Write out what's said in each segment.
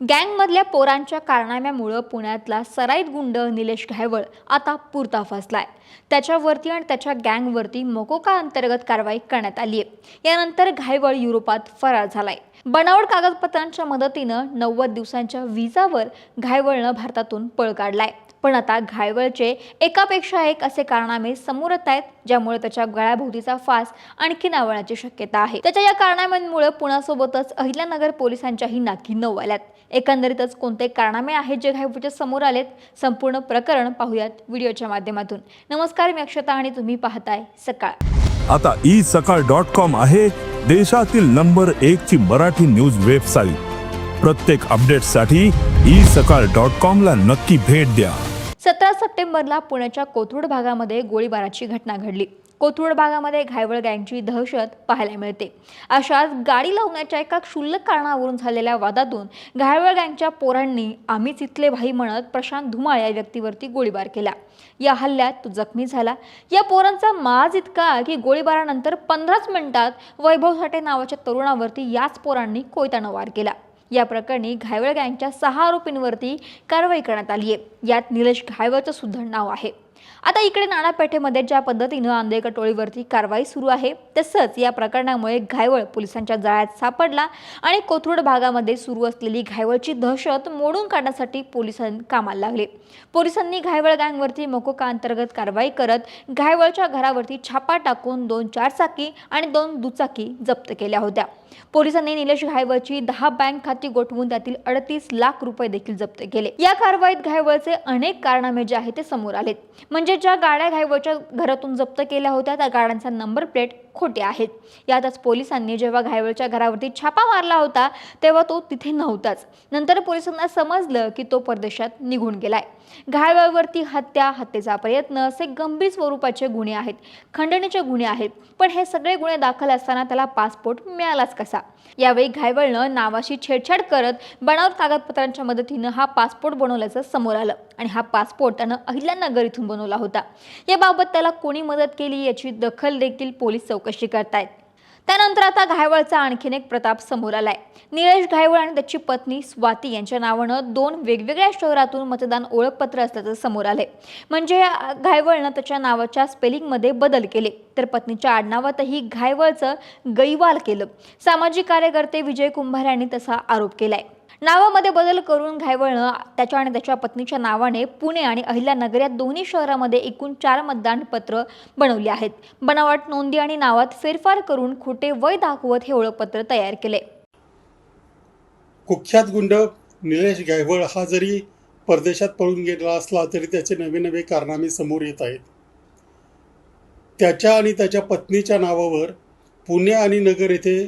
गँगमधल्या पोरांच्या कारनाम्यामुळं पुण्यातला सराईत गुंड निलेश घायवळ आता पुरता फसलाय. त्याच्यावरती आणि त्याच्या गँगवरती मोकोका अंतर्गत कारवाई करण्यात आली आहे यानंतर घायवळ युरोपात फरार झालाय. बनावट कागदपत्रांच्या मदतीनं नव्वद दिवसांच्या विजावर घायवळनं भारतातून पळ काढलाय. पण आता घायवळचे एकापेक्षा एक असे कारनामे समोर येत आहेत ज्यामुळे त्याच्या गळ्याभोवतीचा फास आणखी नावळण्याची शक्यता आहे. त्याच्या या कारनाम्यांमुळे पुण्यासोबतच अहिल्यानगर पोलिसांच्याही नाकी नऊ आल्यात. एकंदरीतच कोणते कारनामे आहेत जे घायवळच्या समोर आलेत संपूर्ण प्रकरण पाहूयात व्हिडिओच्या माध्यमातून. नमस्कार मी अक्षता आणि तुम्ही पाहताय सकाळ. आता ई सकाळ डॉट कॉम आहे देशातील नंबर एक ची मराठी न्यूज वेबसाईट. प्रत्येक अपडेटसाठी ई सकाळ डॉट कॉम ला नक्की भेट द्या. सतरा सप्टेंबरला पुण्याच्या कोथरूड भागामध्ये गोळीबाराची घटना घडली. कोथरूड भागामध्ये घायवळ गँगची दहशत पाहायला मिळते. अशाच गाडी लावण्याच्या एका क्षुल्लक कारणावरून झालेल्या वादातून घायवळ गँगच्या पोरांनी आम्हीच इथले भाई म्हणत प्रशांत धुमाळ या व्यक्तीवरती गोळीबार केला. या हल्ल्यात तो जखमी झाला. या पोरांचा माज इतका की गोळीबारानंतर पंधराच मिनिटात वैभव साठे नावाच्या तरुणावरती याच पोरांनी कोयतानं वार केला. या प्रकरणी घायवळ गँगच्या सहा आरोपींवरती कारवाई करण्यात आली आहे यात निलेश घायवळचं सुद्धा नाव आहे. आता इकडे नाणापेठेमध्ये ज्या पद्धतीनं आंदेकर टोळीवरती कारवाई सुरू आहे तसंच या प्रकरणामुळे घायवळ पोलिसांच्या जाळ्यात सापडला आणि कोथरूड भागामध्ये सुरू असलेली घायवळची दहशत मोडून काढण्यासाठी पोलिसांनी कामाला लागले. पोलिसांनी घायवळ गँगवरती मोकोका अंतर्गत कारवाई करत घायवळच्या घरावरती छापा टाकून दोन चारचाकी आणि दोन दुचाकी जप्त केल्या होत्या. पोलिसांनी निलेश घायवळची दहा बँक खाती गोठवून त्यातील अडतीस लाख रुपये देखील जप्त केले. या कारवाईत घायवळचे अनेक कारनामे जे आहेत ते समोर आलेत. म्हणजे ज्या गाड्या घायवळच्या घरातून जप्त केल्या होत्या त्या गाड्यांचा नंबर प्लेट खोटे आहेत. यातच पोलिसांनी जेव्हा घायवळच्या घरावरती छापा मारला होता तेव्हा तो तिथे नव्हताच. नंतर पोलिसांना समजलं की तो परदेशात निघून गेलाय. घायवळवरती हत्या हत्येचा प्रयत्न असे गंभीर स्वरूपाचे गुन्हे आहेत खंडणीचे गुन्हे आहेत. पण हे सगळे गुन्हे दाखल असताना त्याला पासपोर्ट मिळालाच कसा? यावेळी घायवळनं नावाशी छेडछाड करत बनावट कागदपत्रांच्या मदतीनं हा पासपोर्ट बनवल्याचं समोर आलं आणि हा पासपोर्ट त्यानं अहिल्यानगर इथून बनवला होता. याबाबत त्याला कोणी मदत केली याची दखल देखील पोलीस चौकशी करतायत? त्यानंतर आता घायवळचा आणखीन एक प्रताप समोर आलाय. निलेश घायवळ आणि त्याची पत्नी स्वाती यांच्या नावानं दोन वेगवेगळ्या शहरातून मतदान ओळखपत्र असल्याचं समोर आलंय. म्हणजे घायवळनं त्याच्या नावाच्या स्पेलिंगमध्ये बदल केले. तर पत्नीच्या आडनावातही घायवळचं गैवाल केलं. सामाजिक कार्यकर्ते विजय कुंभार यांनी तसा आरोप केलाय. नावामध्ये बदल करून घायवळनं त्याच्या आणि त्याच्या पत्नीच्या नावाने पुणे आणि अहिल्यानगर या दोन्ही शहरामध्ये एकूण चार मतदान पत्र बनवली आहेत. बनावट नोंदी आणि नावात फेरफार करून खोटे वय दाखवत हे ओळखपत्र तयार केले. कुख्यात गुंड निलेश गायवळ हा जरी परदेशात पळून गेला असला तरी त्याचे नवे नवे कारनामे समोर येत आहेत. त्याच्या आणि त्याच्या पत्नीच्या नावावर पुणे आणि नगर येथे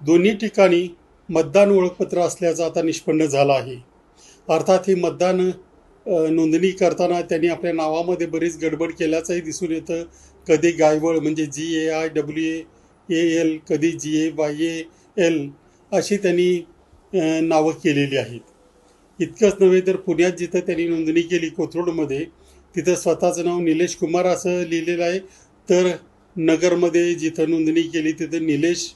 दोन्ही ठिकाणी मतदान ओळखपत्र असल्याचं आता निष्पन्न झालं आहे. अर्थात ही मतदान नोंदणी करताना त्यांनी आपल्या नावामध्ये बरीच गडबड केल्याचंही दिसून येतं. कधी गायवळ म्हणजे G A I W A L कधी G A Y A L अशी त्यांनी नावं केलेली आहेत. इतकंच नव्हे तर पुण्यात जिथं त्यांनी नोंदणी केली कोथरूडमध्ये तिथं स्वतःचं नाव निलेश कुमार असं लिहिलेलं आहे. तर नगरमध्ये जिथं नोंदणी केली तिथं निलेश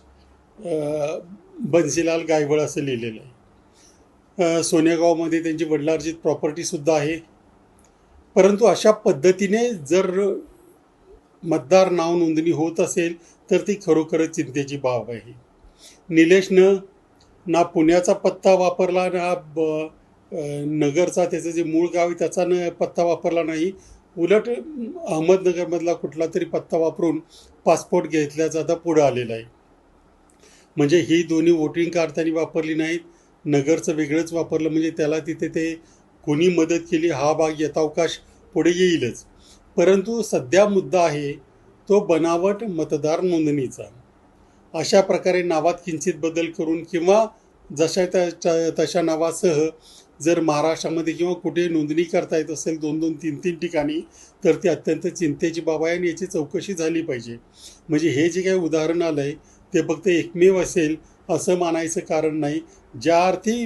बन्सीलाल गायवळ असं लिहिलेलं आहे. सोनेगावमध्ये त्यांची वडिलार्जित प्रॉपर्टीसुद्धा आहे. परंतु अशा पद्धतीने जर मतदार नाव नोंदणी होत असेल तर ती खरोखरच चिंतेची बाब आहे. निलेशनं ना पुण्याचा पत्ता वापरला ना ब नगरचा त्याचं जे मूळ गाव आहे त्याचा न पत्ता वापरला नाही. उलट अहमदनगरमधला कुठला तरी पत्ता वापरून पासपोर्ट घेतल्याचा आता पुढं आलेला आहे. म्हणजे ही दोन्ही वोटिंग कार्ड त्यांनी वापरली नाहीत. नगरचं वेगळंच वापरलं. म्हणजे त्याला तिथे ते कोणी मदत केली हा भाग यथावकाश पुढे येईलच. परंतु सध्या मुद्दा आहे तो बनावट मतदार नोंदणीचा. अशा प्रकारे नावात किंचित बदल करून किंवा जशा त्या तशा नावासह जर महाराष्ट्रामध्ये किंवा कुठे नोंदणी करता येत असेल दोन दोन तीन तीन ठिकाणी तर ती अत्यंत चिंतेची बाब आहे आणि याची चौकशी झाली पाहिजे. म्हणजे हे जे काही उदाहरण आलं आहे ते फक्त एकमेव असेल असं मानायचं कारण नाही. ज्या अर्थी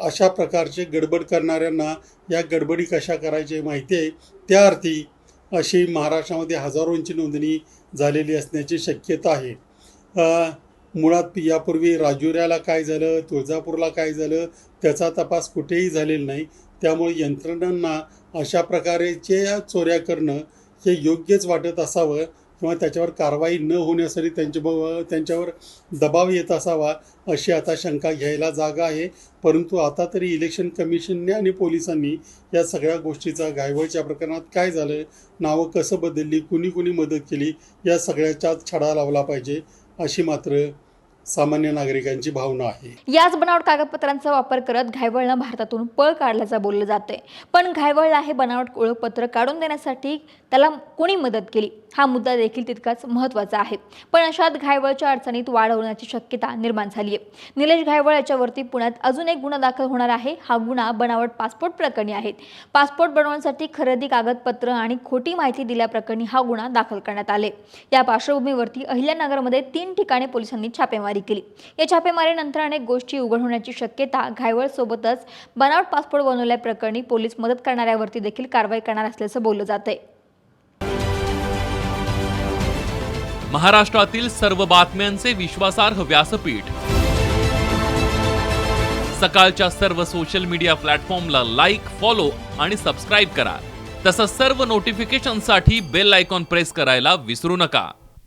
अशा प्रकारचे गडबड करणाऱ्यांना या गडबडी कशा करायचे माहिती आहे? त्या अर्थी अशी महाराष्ट्रामध्ये हजारोंची नोंदणी झालेली असण्याची शक्यता आहे. मुळात यापूर्वी राजुऱ्याला काय झालं तुळजापूरला काय झालं त्याचा तपास कुठेही झालेला नाही. त्यामुळे यंत्रणांना अशा प्रकारेच्या चोऱ्या करणं हे योग्यच वाटत असावं. किंवा त्याच्यावर कारवाई न होण्यासाठी त्यांच्या ब- त्यांच्यावर दबाव येत असावा अशी आता शंका घ्यायला जागा आहे. परंतु आता तरी इलेक्शन कमिशनने आणि पोलिसांनी या सगळ्या गोष्टीचा घायवळच्या प्रकरणात काय झालं नावं कसं बदलली कुणी कुणी मदत केली या सगळ्याच्या छडा लावला पाहिजे अशी मात्र सामान्य नागरिकांची भावना आहे. याच बनावट कागदपत्रांचा वापर करत घायवळनं भारतातून पळ काढल्याचं बोललं जाते पण घायवळला हे बनावट ओळखपत्र काढून देण्यासाठी त्याला कोणी मदत केली? हा मुद्दा देखील तितकाच महत्त्वाचा आहे. पण अशात घायवळच्या अडचणीत वाढ होण्याची शक्यता निर्माण झाली आहे निलेश घायवळ याच्यावरती पुण्यात अजून एक गुन्हा दाखल होणार आहे. हा गुन्हा बनावट पासपोर्ट प्रकरणी आहे. पासपोर्ट बनवण्यासाठी खरेदी कागदपत्र आणि खोटी माहिती दिल्याप्रकरणी हा गुन्हा दाखल करण्यात आले या पार्श्वभूमीवरती अहिल्यानगरमध्ये तीन ठिकाणी पोलिसांनी छापेमारी केली. या छापेमारीनंतर अनेक गोष्टी उघड होण्याची शक्यता घायवळ सोबतच बनावट पासपोर्ट बनवल्याप्रकरणी पोलीस मदत करणाऱ्यावरती देखील कारवाई करणार असल्याचं बोललं जात आहे महाराष्ट्रातील सर्व बातम्यांचे विश्वासार्ह व्यासपीठ. सकाळच्या सर्व सोशल मीडिया प्लॅटफॉर्मला लाईक फॉलो आणि सबस्क्राईब करा. तसंच सर्व नोटिफिकेशनसाठी बेल आयकॉन प्रेस करायला विसरू नका.